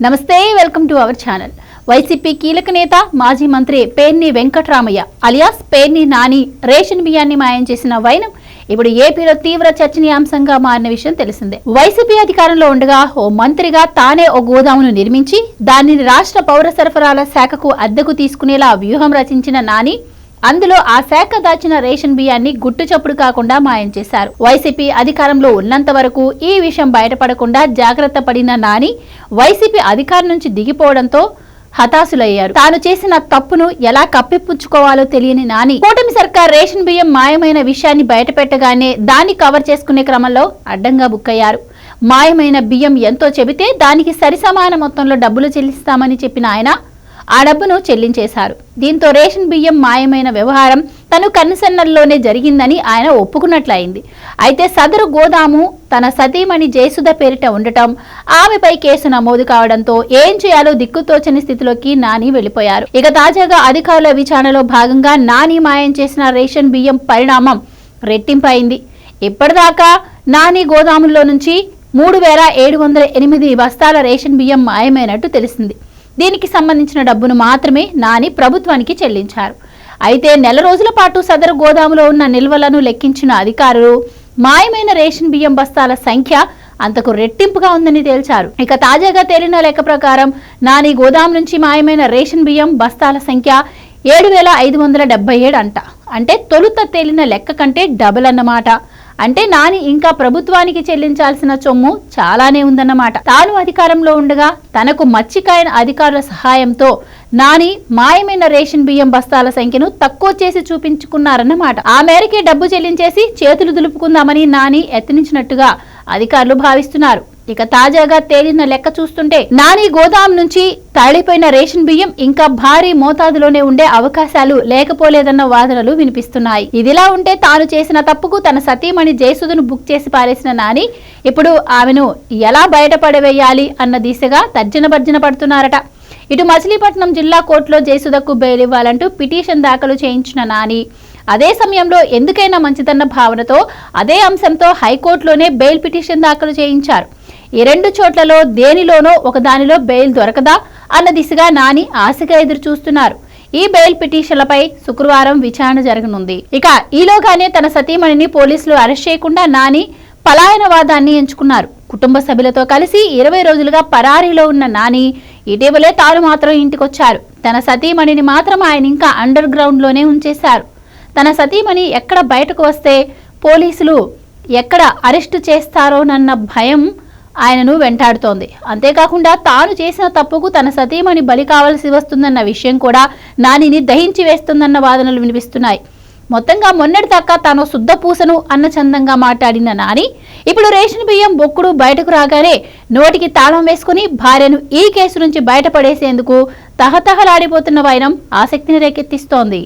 నమస్తే welcome to our channel. YCP కీలక నేత మాజీ మంత్రి పేర్ని వెంకట్రామయ్య అలియాస్ పేర్ని నాని రేషన్ బియ్యాన్ని మాయం చేసిన వైనం ఇప్పుడు ఏపీలో తీవ్ర చర్చనీయాంశంగా మారిన విషయం తెలిసిందే. వైసీపీ అధికారంలో ఉండగా ఓ మంత్రిగా తానే ఓ గోదామును నిర్మించి దానిని రాష్ట్ర పౌర సరఫరాల శాఖకు అద్దెకు తీసుకునేలా వ్యూహం రచించిన నాని అందులో ఆ శాఖ దాచిన రేషన్ బియ్యాన్ని గుట్టు చప్పుడు కాకుండా మాయం చేశారు. వైసీపీ అధికారంలో ఉన్నంత వరకు ఈ విషయం బయటపడకుండా జాగ్రత్త పడిన నాని వైసీపీ అధికారం నుంచి దిగిపోవడంతో హతాశులయ్యారు. తాను చేసిన తప్పును ఎలా కప్పిపుచ్చుకోవాలో తెలియని నాని కూటమి సర్కార్ రేషన్ బియ్యం మాయమైన విషయాన్ని బయటపెట్టగానే దాన్ని కవర్ చేసుకునే క్రమంలో అడ్డంగా బుక్కయ్యారు. మాయమైన బియ్యం ఎంతో చెబితే దానికి సరిసమాన మొత్తంలో డబ్బులు చెల్లిస్తామని చెప్పిన ఆయన ఆ డబ్బును చెల్లించేశారు. దీంతో రేషన్ బియ్యం మాయమైన వ్యవహారం తను కన్సన్నల్లోనే జరిగిందని ఆయన ఒప్పుకున్నట్లయింది. అయితే సదరు గోదాము తన సతీమణి జయసుధ పేరిట ఉండటం ఆమెపై కేసు నమోదు కావడంతో ఏం చేయాలో దిక్కుతోచని స్థితిలోకి నాని వెళ్ళిపోయారు ఇక తాజాగా అధికారుల విచారణలో భాగంగా నాని మాయం చేసిన రేషన్ బియ్యం పరిణామం రెట్టింపైంది ఇప్పటిదాకా నాని గోదాముల్లో నుంచి మూడు వేల ఏడు వందల ఎనిమిది బస్తాల రేషన్ బియ్యం మాయమైనట్టు తెలిసింది. దీనికి సంబంధించిన డబ్బును మాత్రమే నాని ప్రభుత్వానికి చెల్లించారు. అయితే నెల రోజుల పాటు సదరు గోదాములో ఉన్న నిల్వలను లెక్కించిన అధికారులు మాయమైన రేషన్ బియ్యం బస్తాల సంఖ్య అంతకు రెట్టింపుగా ఉందని తేల్చారు. ఇక తాజాగా తేలిన లెక్క ప్రకారం నాని గోదాం నుంచి మాయమైన రేషన్ బియ్యం బస్తాల సంఖ్య ఏడు వేల ఐదు వందల డెబ్బై ఏడు అంట. అంటే తొలుత తేలిన లెక్క కంటే డబుల్ అన్నమాట. అంటే నాని ఇంకా ప్రభుత్వానికి చెల్లించాల్సిన చొమ్ము చాలానే ఉందన్నమాట. తాను అధికారంలో ఉండగా తనకు మచ్చికాయన అధికారుల సహాయంతో నాని మాయమైన రేషన్ బియ్యం బస్తాల సంఖ్యను తక్కువ చేసి చూపించుకున్నారన్నమాట. ఆ మేరకే డబ్బు చెల్లించేసి చేతులు దులుపుకుందామని నాని యత్నించినట్టుగా అధికారులు భావిస్తున్నారు. ఇక తాజాగా తేలిన లెక్క చూస్తుంటే నాని గోదాం నుంచి తరలిపోయిన రేషన్ బియ్యం ఇంకా భారీ మోతాదులోనే ఉండే అవకాశాలు లేకపోలేదన్న వాదనలు వినిపిస్తున్నాయి. ఇదిలా ఉంటే తాను చేసిన తప్పుకు తన సతీమణి జయసుధను బుక్ చేసి పారేసిన నాని ఇప్పుడు ఆమెను ఎలా బయటపడవేయాలి అన్న దిశగా తర్జన భర్జన పడుతున్నారట. ఇటు మచిలీపట్నం జిల్లా కోర్టులో జయసుధకు బెయిల్ ఇవ్వాలంటూ పిటిషన్ దాఖలు చేయించిన నాని అదే సమయంలో ఎందుకైనా మంచిదన్న భావనతో అదే అంశంతో హైకోర్టులోనే బెయిల్ పిటిషన్ దాఖలు చేయించారు. ఈ రెండు చోట్లలో దేనిలోనో ఒకదానిలో బెయిల్ దొరకదా అన్న దిశగా నాని ఆశగా ఎదురు చూస్తున్నారు ఈ బెయిల్ పిటిషన్లపై శుక్రవారం విచారణ జరగనుంది. ఇక ఈలోగానే తన సతీమణిని పోలీసులు అరెస్ట్ చేయకుండా నాని పలాయనవాదాన్ని ఎంచుకున్నారు. కుటుంబ సభ్యులతో కలిసి ఇరవై రోజులుగా పరారీలో ఉన్న నాని ఇటీవలే తాను మాత్రం ఇంటికొచ్చారు. తన సతీమణిని మాత్రం ఆయన ఇంకా అండర్ గ్రౌండ్లోనే ఉంచేశారు. తన సతీమణి ఎక్కడ బయటకు వస్తే పోలీసులు ఎక్కడ అరెస్టు చేస్తారోనన్న భయం ఆయనను వెంటాడుతోంది. అంతేకాకుండా తాను చేసిన తప్పుకు తన సతీమణి బలి కావాల్సి వస్తుందన్న విషయం కూడా నానిని దహించి వేస్తుందన్న వాదనలు వినిపిస్తున్నాయి. మొత్తంగా మొన్నటిదాకా తాను శుద్ధ పూసను అన్న చందంగా మాట్లాడిన నాని ఇప్పుడు రేషన్ బియ్యం బొక్కుడు బయటకు రాగానే నోటికి తాళం వేసుకుని భార్యను ఈ కేసు నుంచి బయటపడేసేందుకు తహతహలాడిపోతున్న వైనం ఆసక్తిని రేకెత్తిస్తోంది.